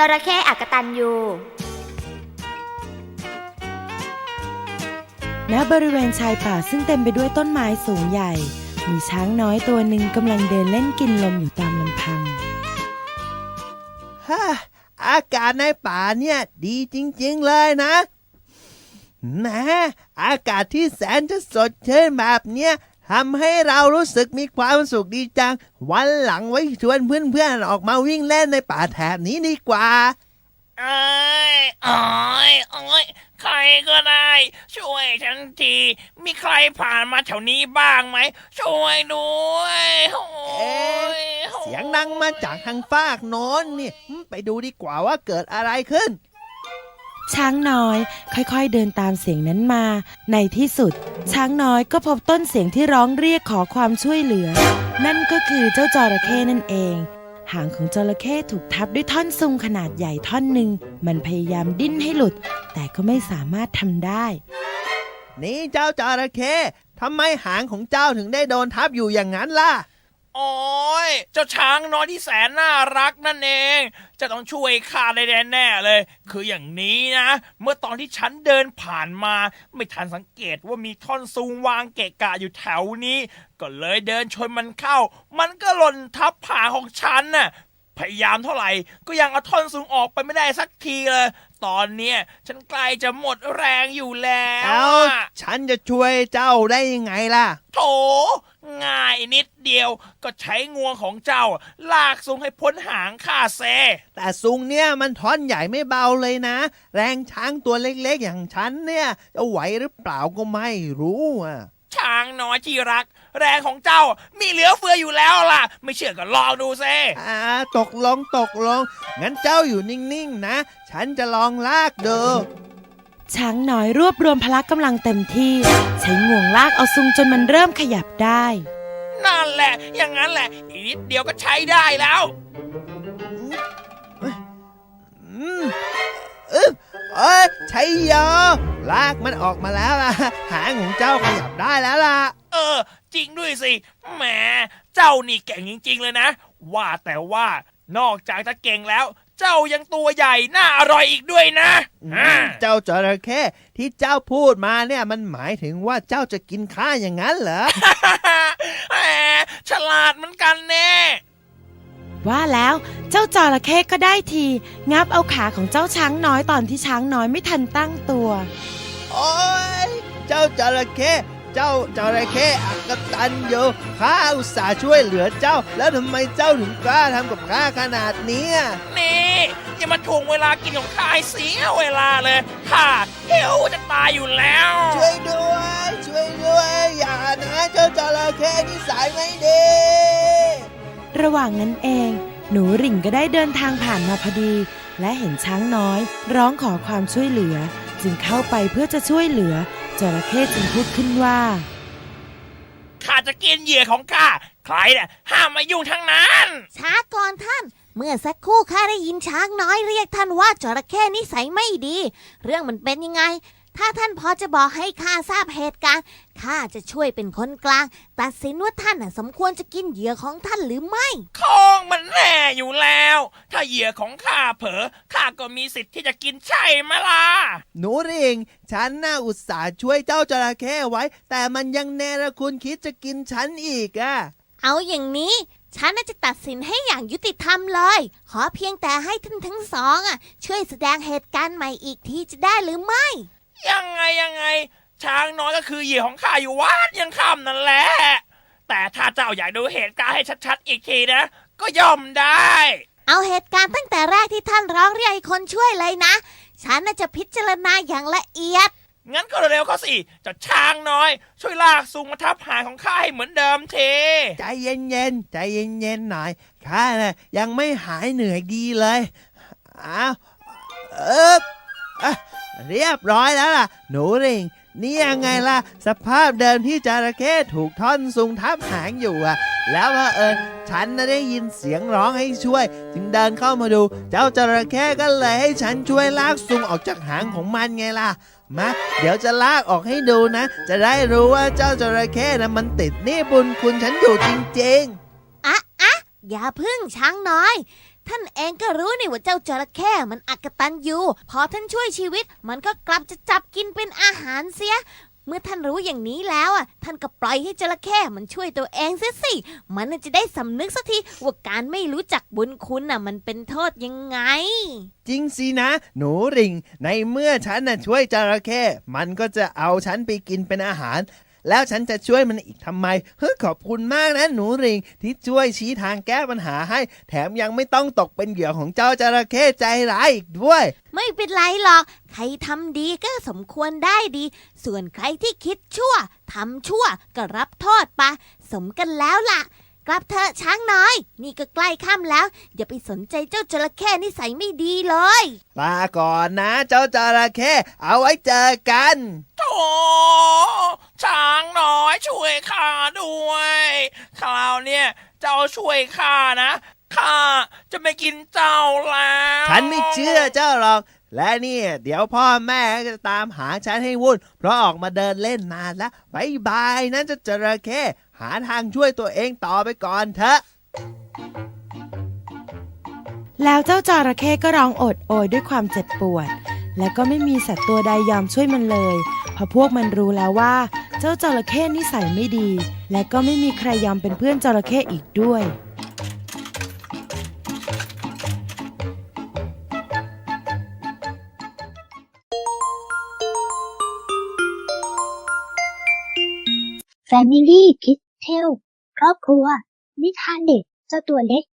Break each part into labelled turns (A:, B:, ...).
A: จระเข้อักตันยู
B: ณบริเวณชายป่าซึ่งเต็มไปด้วยต้นไม้สูงใหญ่ มีช้างน้อยตัวหนึ่งกำลังเดินเล่นกินลมอยู่ตามลำพัง
C: ฮ่าอากาศในป่าเนี่ย ดีจริง ๆ เลยนะแหมอากาศที่แสนจะสดชื่นแบบเนี้ย ทำให้เรารู้สึกมีความสุขดีจัง วันหลังไว้ชวนเพื่อนๆออกมาวิ่งเล่นในป่าแถบนี้ดีกว่า
D: เอ้ยโอ้ยโอ้ยใครก็ได้ ช่วยฉันที มีใครผ่านมาแถวนี้บ้างไหม ช่วยด้วยโอ้ย
C: เสียงดังมาจากทางฟากโน้นนี่ ไปดูดีกว่าว่าเกิดอะไรขึ้น
B: ช้างน้อย ค่อยๆเดินตามเสียงนั้นมา ในที่สุด ช้างน้อยก็พบต้นเสียงที่ร้องเรียกขอความช่วยเหลือ นั่นก็คือเจ้าจระเข้นั่นเอง หางของจระเข้ถูกทับด้วยท่อนซุงขนาดใหญ่ท่อนหนึ่ง มันพยายามดิ้นให้หลุด แต่ก็ไม่สามารถทำได้
C: นี่เจ้าจระเข้ทำไมหางของเจ้าถึงได้โดนทับอยู่อย่างนั้นล่ะ
D: โอ้ยเจ้าช้างน้อยที่แสนน่ารักนั่นเอง จะต้องช่วยข้าได้แน่เลย คืออย่างนี้นะ เมื่อตอนที่ฉันเดินผ่านมา ไม่ทันสังเกตว่ามีท่อนซุงวางเกะกะอยู่แถวนี้ ก็เลยเดินชนมันเข้า มันก็หล่นทับผาของฉันน่ะพยายามเท่าไหร่ ก็ยังเอาท่อนซุงออกไปไม่ได้สักทีเลย ตอนเนี้ยฉันใกล้จะหมดแรงอยู่แล้ว
C: เอ้า
D: อะ
C: ฉันจะช่วยเจ้าได้ยังไงล่ะ
D: โถ ง่ายนิดเดียวก็ใช้งวงของเจ้า ลากซุงให้พ้นหางข้าเซ
C: แต่ซุงเนี่ยมันท่อนใหญ่ไม่เบาเลยนะ แรงช้างตัวเล็กๆอย่างฉันเนี่ย จะไหวหรือเปล่าก็ไม่รู้อะ
D: ช้างน้อยที่รัก แรงของเจ้ามีเหลือเฟืออยู่แล้วล่ะ ไม่เชื่อก็ลองดูเซ
C: อ่าตกลงตกลง งั้นเจ้าอยู่นิ่ง ๆ นะ ฉันจะลองลากดู
B: ช้างน้อยรวบรวมพละกำลังเต็มที่ ใช้งวงลากเอาซุงจนมันเริ่มขยับได้
D: นั่นแหละ อย่างนั้นแหละ อีกนิดเดียวก็ใช้ได้แล้ว
C: อืมอึ๊บเอ้ยใช่ยอลากมันออกมาแล้วล่ะ หางของเจ้าขยับได้แล้วล่ะ
D: เออ จริงด้วยสิ แหม เจ้านี่เก่งจริง ๆ เลยนะ ว่าแต่ว่านอกจากจะเก่งแล้ว เจ้ายังตัวใหญ่น่าอร่อยอีกด้วยนะอ่า
C: เจ้าจระเข้ที่เจ้าพูดมาเนี่ยมันหมายถึงว่าเจ้าจะกินข้าอย่างนั้นเหรอ
D: แหมฉลาดเหมือนกันแน่
B: ว่าแล้วเจ้าจระเข้ก็ได้ที งับเอาขาของเจ้าช้างน้อยตอนที่ช้างน้อยไม่ทันตั้งตัว
C: โอ้ยเจ้าจระเข้ เจ้าจระเข้อักตันอยู่ข้าอุตส่าห์ช่วยเหลือเจ้า แล้วทำไมเจ้าถึงกล้าทำกับข้าขนาดเนี้ย
D: นี่อย่ามาถ่วงเวลากินของข้าให้เสียเวลาเลยข้าหิวจะตายอยู่แล้ว
C: ช่วยด้วย ช่วยด้วย อย่านะเจ้าจระเข้นิสัยไม่ดี
B: ระหว่างนั้นเอง หนูหริ่งก็ได้เดินทางผ่านมาพอดี และเห็นช้างน้อย ร้องขอความช่วยเหลือ จึงเข้าไปเพื่อจะช่วยเหลือ จระเข้จึงพูดขึ้นว่า
D: ข้าจะกินเหยื่อของข้า ใครน่ะห้ามมายุ่งทั้งนั้น
E: ช้าก่อนท่าน เมื่อสักครู่ข้าได้ยินช้างน้อยเรียกท่านว่าจระเข้นิสัยไม่ดี เรื่องมันเป็นยังไง ถ้าท่านพอจะบอกให้ข้าทราบเหตุการณ์ข้าจะช่วยเป็นคนกลาง ตัดสินว่าท่านน่ะสมควรจะกินเหยื่อของท่านหรือไม่
D: คองมันแน่อยู่แล้ว ถ้าเหยื่อของข้าเผลอข้าก็มีสิทธิ์ที่จะกินใช่ไหมล่ะ
C: หนูริงฉันน่าอุตส่าห์ช่วยเจ้าจระเข้ไว้ แต่มันยังเนรคุณคิดจะกินฉันอีกอะ
E: เอาอย่างนี้ฉันน่าจะตัดสินให้อย่างยุติธรรมเลย ขอเพียงแต่ให้ท่านทั้งสองอะช่วยแสดงเหตุการณ์ใหม่อีกทีจะได้หรือไม่
D: ยังไงยังไง ช้างน้อยก็คือเหยื่อของข้าอยู่วัดยังคำนั่นแหละ แต่ถ้าเจ้าอยากดูเหตุการณ์ให้ชัดๆอีกทีนะ ก็ย่อมได้
E: เอาเหตุการณ์ตั้งแต่แรกที่ท่านร้องเรียกให้คนช่วยเลยนะ ฉันน่าจะพิจารณาอย่างละเอียด
D: งั้นก็เร็วๆเขาสิเจ้าช้างน้อย ช่วยลากซุงมาทับหางของข้าให้เหมือนเดิมเท
C: ใจเย็นๆ ใจเย็นๆหน่อย ข้าน่ะยังไม่หายเหนื่อยดีเลย อ้าว เอออะ เรียบร้อยแล้วล่ะ หนูริง นี่ยังไงล่ะ สภาพเดิมที่จระเข้ถูกท่อนซุงทับหางอยู่อะ แล้วพอเอิญฉันน่ะได้ยินเสียงร้องให้ช่วย จึงเดินเข้ามาดู เจ้าจระเข้ก็เลยให้ฉันช่วยลากซุงออกจากหางของมันไงล่ะมาเดี๋ยวจะลากออกให้ดูนะ จะได้รู้ว่าเจ้าจระเข้นะมันติดหนี่บุญคุณฉันอยู่จริงๆ
E: อะอะอย่าพึ่งช้างน้อย ท่านเองก็รู้นี่ว่าเจ้าจระเข้มันอักตันอยู่ พอท่านช่วยชีวิต มันก็กลับจะจับกินเป็นอาหารเสีย เมื่อท่านรู้อย่างนี้แล้วอะ ท่านก็ปล่อยให้จระเข้มันช่วยตัวเองเสียสิ มันน่ะจะได้สำนึกสักทีว่าการไม่รู้จักบุญคุณน่ะ มันเป็นโทษยังไง
C: จริงสินะ หนูริง ในเมื่อฉันน่ะช่วยจระเข้มันก็จะเอาฉันไปกินเป็นอาหาร แล้วฉันจะช่วยมันอีกทำไมเฮ้ยขอบคุณมากนะหนูริง ที่ช่วยชี้ทางแก้ปัญหาให้ แถมยังไม่ต้องตกเป็นเหยื่อของเจ้าจระเข้ใจร้ายอีกด้วย
E: ไม่เป็นไรหรอก ใครทำดีก็สมควรได้ดี ส่วนใครที่คิดชั่วทำชั่วก็รับโทษไปสมกันแล้วล่ะ กลับเถอะช้างน้อย นี่ก็ใกล้ค่ำแล้ว อย่าไปสนใจเจ้าจระเข้นิสัยไม่ดีเลย
C: ลาก่อนนะ เจ้าจระเข้เอาไว้เจอกัน
D: โธ่ช้างน้อยช่วยข้าด้วย คราวเนี่ยเจ้าช่วยข้านะข้าจะไม่กินเจ้าแล้ว
C: ฉันไม่เชื่อเจ้าหรอกและเนี่ยเดี๋ยวพ่อแม่ก็จะตามหาฉันให้วุ่น เพราะออกมาเดินเล่นนานแล้วบายบายนะเจ้าจระเข้ หาทางช่วยตัวเองต่อไปก่อนเถอะ
B: แล้วเจ้าจระเข้ก็ร้องโอดโอยด้วยความเจ็บปวด และก็ไม่มีสัตว์ตัวใดยอมช่วยมันเลย เพราะพวกมันรู้แล้วว่า เจ้าจระเข้นิสัยไม่ดี และก็ไม่มีใครยอมเป็นเพื่อนจระเข้อีกด้วย
A: Family Kids Tale ครอบครัว นิทานเด็กเจ้าตัวเล็ก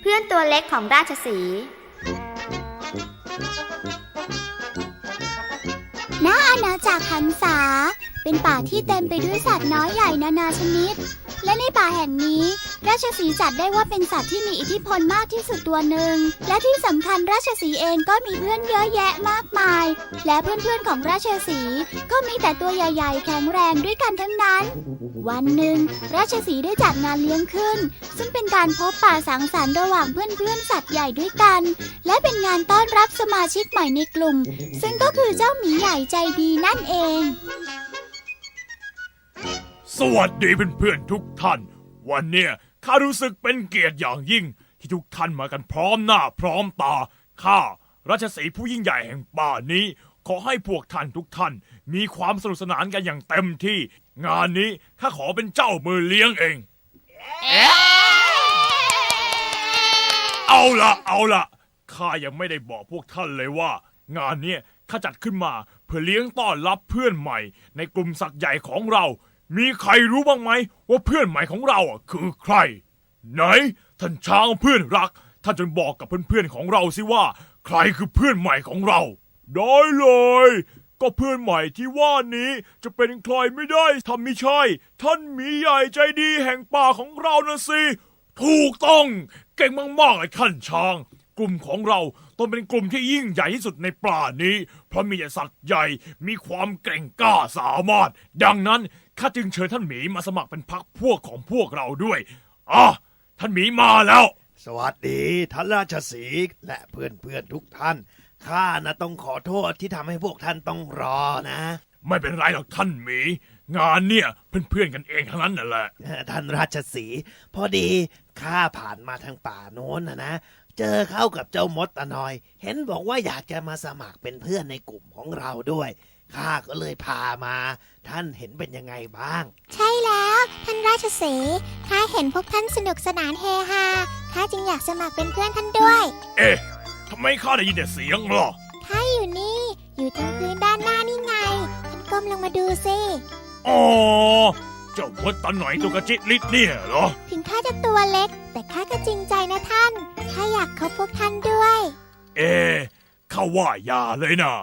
F: เพื่อนตัวเล็กของราชสีห์
A: ณอาณาจักรหันษา เป็นป่าที่เต็มไปด้วยสัตว์น้อยใหญ่นานาชนิด และในป่าแห่งนี้ ราชสีห์จัดได้ว่าเป็นสัตว์ที่มีอิทธิพลมากที่สุดตัวหนึ่ง และที่สำคัญราชสีห์เองก็มีเพื่อนเยอะแยะมากมาย และเพื่อนๆของราชสีห์ก็มีแต่ตัวใหญ่ ๆ แข็งแรงด้วยกันทั้งนั้น วันหนึ่ง ราชสีห์ได้จัดงานเลี้ยงขึ้น ซึ่งเป็นการพบป่าสังสรรค์ระหว่างเพื่อนๆสัตว์ใหญ่ด้วยกัน และเป็นงานต้อนรับสมาชิกใหม่ในกลุ่ม ซึ่งก็คือเจ้าหมีใหญ่ใจดีนั่นเอง
G: สวัสดีเพื่อนๆทุกท่าน วันเนี้ย ข้ารู้สึกเป็นเกียรติอย่างยิ่ง ที่ทุกท่านมากันพร้อมหน้าพร้อมตา ข้าราชสีห์ผู้ยิ่งใหญ่แห่งป่านี้ ขอให้พวกท่านทุกท่าน มีความสนุกสนานกันอย่างเต็มที่ งานนี้ข้าขอเป็นเจ้ามือเลี้ยงเอง เอาละเอาละข้ายังไม่ได้บอกพวกท่านเลยว่า งานเนี้ยข้าจัดขึ้นมาเพื่อเลี้ยงต้อนรับเพื่อนใหม่ ในกลุ่มสักใหญ่ของเรา มีใครรู้บ้างไหมว่าเพื่อนใหม่ของเราอะคือใคร ไหน ท่านช้างเพื่อนรัก ท่านจนบอกกับเพื่อนๆของเราสิว่า ใครคือเพื่อนใหม่ของเรา ได้เลย ก็เพื่อนใหม่ที่ว่านี้จะเป็นใครไม่ได้ทำไม่ใช่ ท่านหมีใหญ่ใจดีแห่งป่าของเรานะสิถูกต้อง เก่งมากๆเลยท่านช้าง กลุ่มของเราต้องเป็นกลุ่มที่ยิ่งใหญ่ที่สุดในป่านี้ เพราะมีแต่สัตว์ใหญ่มีความเก่งกล้าสามารถ ดังนั้น ข้าจึงเชิญท่านหมีมาสมัครเป็นพักพวกของพวกเราด้วยอะท่านหมีมาแล้ว
H: สวัสดีท่านราชสีห์และเพื่อนเพื่อนๆทุกท่าน ข้านะต้องขอโทษที่ทำให้พวกท่านต้องรอนะ
G: ไม่เป็นไรหรอกท่านหมี งานเนี่ยเพื่อนๆกันเองทั้งนั้นน่ะแหละ
H: ท่านราชสีห์พอดีข้าผ่านมาทางป่าโน้นนะนะ เจอเข้ากับเจ้ามดตะนอย เห็นบอกว่าอยากจะมาสมัครเป็นเพื่อนในกลุ่มของเราด้วย ข้าก็เลยพามา ท่านเห็นเป็นยังไงบ้าง
A: ใช่แล้ว ท่านราชสีห์ข้าเห็นพวกท่านสนุกสนานเฮฮาข้าจึงอยากสมัครเป็นเพื่อนท่านด้วย
G: เอ๊ะทำไมข้าได้ยินแต่เสียงล่ะ
A: ข้าอยู่นี่ อยู่ตรงพื้นด้านหน้านี่ไง ท่านก้มลงมาดูสิ
G: อ๋อเจ้ามดตาหน่อยตัวกระจิตลิดเนี่ยเหรอ
A: ถึงข้าจะตัวเล็ก แต่ข้าก็จริงใจนะท่าน ข้าอยากคบพวกท่านด้วย
G: เอ๊ะข้าว่าอย่าเลยนะ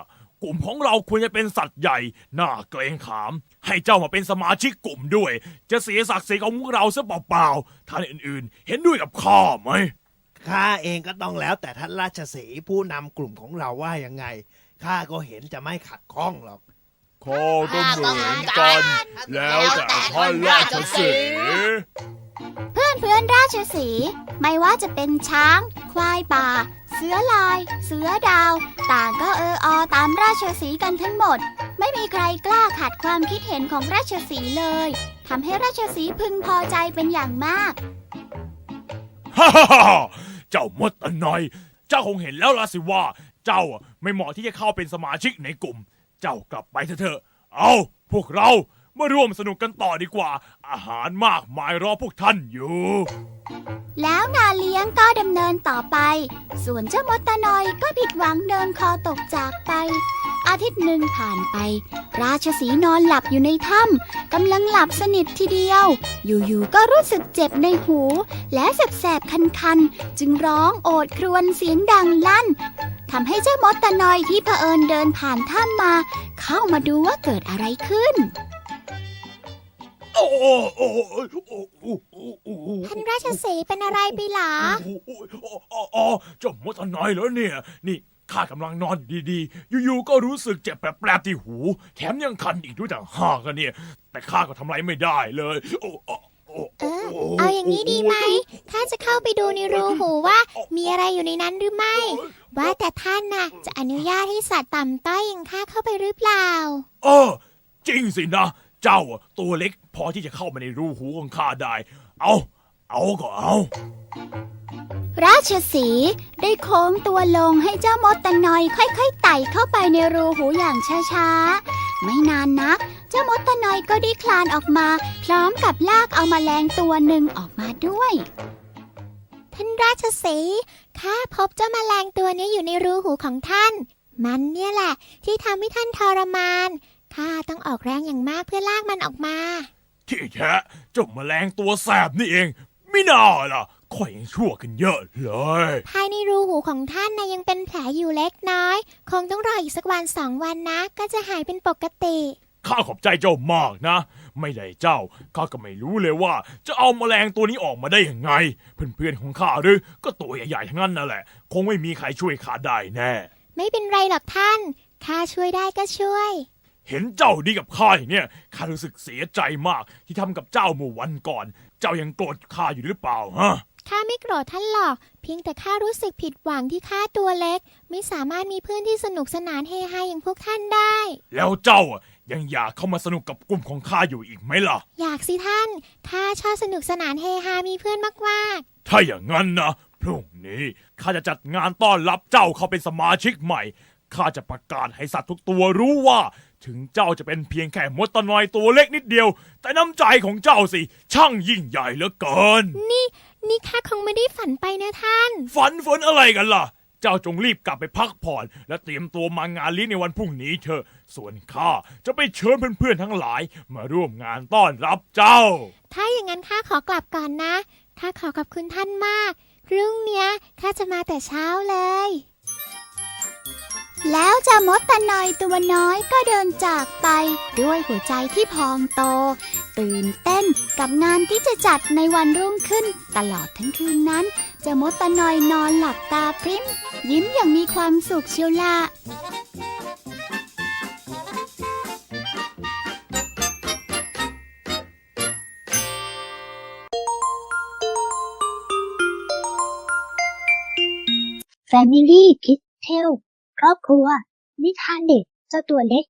G: กลุ่มของเราควรจะเป็นสัตว์ใหญ่ น่าเกรงขาม ให้เจ้ามาเป็นสมาชิกกลุ่มด้วย จะเสียศักดิ์ศรีของพวกเราซะเปล่าๆท่านอื่นๆ เห็นด้วยกับข้าไหม
H: ข้าเองก็ต้องแล้วแต่ท่านราชสีห์ผู้นำกลุ่มของเราว่ายังไงข้าก็เห็นจะไม่ขัดข้องหรอก
G: ข้าก็เหมือนกัน แล้วแต่ท่านราชสีห์
A: เพื่อนเพื่อนราชสีห์ไม่ว่าจะเป็นช้าง ควายป่า เสือลาย เสือดาว ต่างก็เอออตามราชสีกันทั้งหมด ไม่มีใครกล้าขัดความคิดเห็นของราชสีเลยทำให้ราชสีพึงพอใจเป็นอย่างมาก
G: ฮ่าฮ่าฮ่าเจ้ามดตะนอย เจ้าคงเห็นแล้วล่ะสิว่า เจ้าไม่เหมาะที่จะเข้าเป็นสมาชิกในกลุ่ม เจ้ากลับไปเถอะเถอะเอาพวกเรา มาร่วมสนุกกันต่อดีกว่า อาหารมากมายรอพวกท่านอยู่
A: แล้วงาเลี้ยงก็ดำเนินต่อไป ส่วนเจ้ามดตะนอยก็ผิดหวังเดินคอตกจากไป อาทิตย์หนึ่งผ่านไป ราชสีนอนหลับอยู่ในถ้ำกำลังหลับสนิททีเดียว อยู่ๆก็รู้สึกเจ็บในหู และแสบๆคันๆ จึงร้องโอดครวญเสียงดังลั่นทำให้เจ้ามดตะนอยที่เผอิญเดินผ่านถ้ำมา เข้ามาดูว่าเกิดอะไรขึ้น ท่านราชสีห์เป็นอะไรไปหรอ
G: โอ้โอ้โอ้โอ้โอ้เจ้ามดตะนอยเหรอเนี่ย นี่ข้ากำลังนอนอยู่ดีๆ อยู่ๆ ก็รู้สึกเจ็บแปลบๆที่หู แถมยังคันอีกด้วยต่างหากอะเนี่ย แต่ข้าก็ทำอะไรไม่ได้เลย โอ้โอ้โอ้
A: เออเอาอย่างนี้ดีไหมถ้าจะเข้าไปดูในรูหูว่า มีอะไรอยู่ในนั้นหรือไม่ ว่าแต่ท่านน่ะ จะอนุญาตให้สัตว์ต่ำต้อยอย่างข้าเข้าไปหรือเปล่า
G: เออ จริงสินะ เจ้าอะตัวเล็กพอที่จะเข้ามาในรูหูของข้าได้ เอา เอาก็เอา
A: ราชสีห์ได้โค้งตัวลงให้เจ้ามดตะนอยค่อยๆไต่เข้าไปในรูหูอย่างช้าๆ ไม่นานนัก เจ้ามดตะนอยก็ได้คลานออกมา พร้อมกับลากเอามาแมลงตัวหนึ่งออกมาด้วย ท่านราชสีห์ข้าพบเจ้าแมลงตัวนี้อยู่ในรูหูของท่าน มันเนี่ยแหละ ที่ทำให้ท่านทรมาน ข้าต้องออกแรงอย่างมากเพื่อลากมันออกมา
G: ที่แท้เจ้าแมลงตัวแสบนี่เอง ไม่น่าล่ะข่อยยังชั่วกันเยอะเลย
A: ภายในรูหูของท่านนะยังเป็นแผลอยู่เล็กน้อย คงต้องรออีกสักวันสองวันนะ ก็จะหายเป็นปกติ
G: ข้าขอบใจเจ้ามากนะ ไม่ได้เจ้า ข้าก็ไม่รู้เลยว่า จะเอาแมลงตัวนี้ออกมาได้ยังไง เพื่อนๆของข้าหรือก็ตัวใหญ่ๆทั้งนั้นนั่นแหละ คงไม่มีใครช่วยข้าได้แน่
A: ไม่เป็นไรหรอกท่าน ข้าช่วยได้ก็ช่วย
G: เห็นเจ้าดีกับข้าอย่างเนี่ยข้ารู้สึกเสียใจมากที่ทำกับเจ้าเมื่อวันก่อน เจ้ายังโกรธข้าอยู่หรือเปล่าฮะ
A: ข้าไม่โกรธท่านหรอก เพียงแต่ข้ารู้สึกผิดหวังที่ข้าตัวเล็ก ไม่สามารถมีเพื่อนที่สนุกสนานเฮฮาอย่างพวกท่านได้
G: แล้วเจ้าอะยังอยากเข้ามาสนุกกับกลุ่มของข้าอยู่อีกไหมล่ะ
A: อยากสิท่าน ข้าชอบสนุกสนานเฮฮามีเพื่อนมาก
G: ถ้าอย่างนั้นนะพรุ่งนี้ข้าจะจัดงานต้อนรับเจ้าเข้าเป็นสมาชิกใหม่ข้าจะประกาศให้สัตว์ทุกตัวรู้ว่า ถึงเจ้าจะเป็นเพียงแค่มดตะนอยตัวเล็กนิดเดียว แต่น้ำใจของเจ้าสิ ช่างยิ่งใหญ่เหลือเกิน
A: ๆนี่ นี่ข้าคงไม่ได้ฝันไปนะท่าน
G: ฝันฝันอะไรกันล่ะ เจ้าจงรีบกลับไปพักผ่อน และเตรียมตัวมางานเลี้ยงในวันพรุ่งนี้เถอะ ส่วนข้าจะไปเชิญเพื่อนๆทั้งหลาย มาร่วมงานต้อนรับเจ้า
A: ถ้าอย่างนั้นข้าขอกลับก่อนนะข้าขอขอบคุณท่านมากพรุ่งเนี้ยข้าจะมาแต่เช้าเลย แล้วจามดตะนอยตัวน้อยก็เดินจากไปด้วยหัวใจที่พองโต ตื่นเต้นกับงานที่จะจัดในวันรุ่งขึ้น ตลอดทั้งคืนนั้นจามดตะนอยนอนหลับตาพริม ยิ้มอย่างมีความสุขเชียวละ
I: Family Kids Tale ครอบครัว นิทานเด็กเจ้าตัวเล็ก